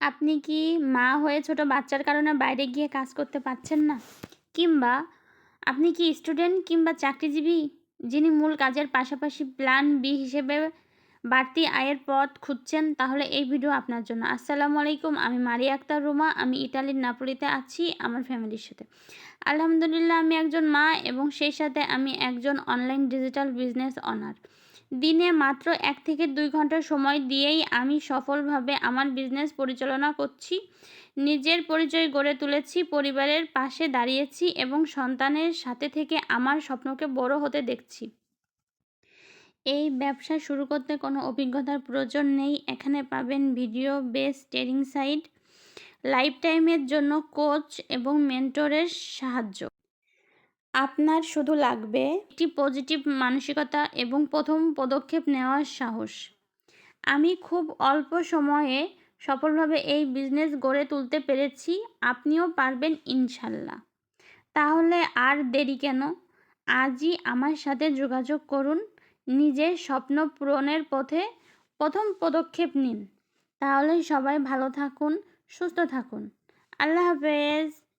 আপনি কি মা হয়ে ছোট বাচ্চার কারণে বাইরে গিয়ে কাজ করতে পারছেন না? কিংবা আপনি কি স্টুডেন্ট কিংবা চাকরিজীবী, যিনি মূল কাজের পাশাপাশি প্ল্যান বি হিসেবে বাড়তি আয়ের পথ খুঁজছেন? তাহলে এই ভিডিও আপনার জন্য। আসসালামু আলাইকুম, আমি মারিয়া আক্তার রুমা, আমি ইটালির নাপোলিতে আছি, আমার ফ্যামিলির সাথে। আলহামদুলিল্লাহ, আমি একজন মা এবং সেই সাথে আমি একজন অনলাইন ডিজিটাল বিজনেস অনার। দিনে মাত্র এক থেকে দুই ঘণ্টা সময় দিয়েই আমি সফলভাবে আমার বিজনেস পরিচালনা করছি। নিজের পরিচয় গড়ে তুলেছি, পরিবারের পাশে দাঁড়িয়েছি এবং সন্তানের সাথে থেকে আমার স্বপ্নকে বড় হতে দেখছি। এই ব্যবসা শুরু করতে কোনো অভিজ্ঞতার প্রয়োজন নেই। এখানে পাবেন video, base, training site life টাইমের জন্য কোচ এবং মেন্টরের সাহায্য। আপনার শুধু লাগবে একটি পজিটিভ মানসিকতা এবং প্রথম পদক্ষেপ নেওয়ার সাহস। আমি খুব অল্প সময়ে সফলভাবে এই বিজনেস গড়ে তুলতে পেরেছি, আপনিও পারবেন ইনশাল্লাহ। তাহলে আর দেরি কেন? আজই আমার সাথে যোগাযোগ করুন, নিজের স্বপ্ন পূরণের পথে প্রথম পদক্ষেপ নিন। তাহলে সবাই ভালো থাকুন, সুস্থ থাকুন। আল্লাহ হাফেজ।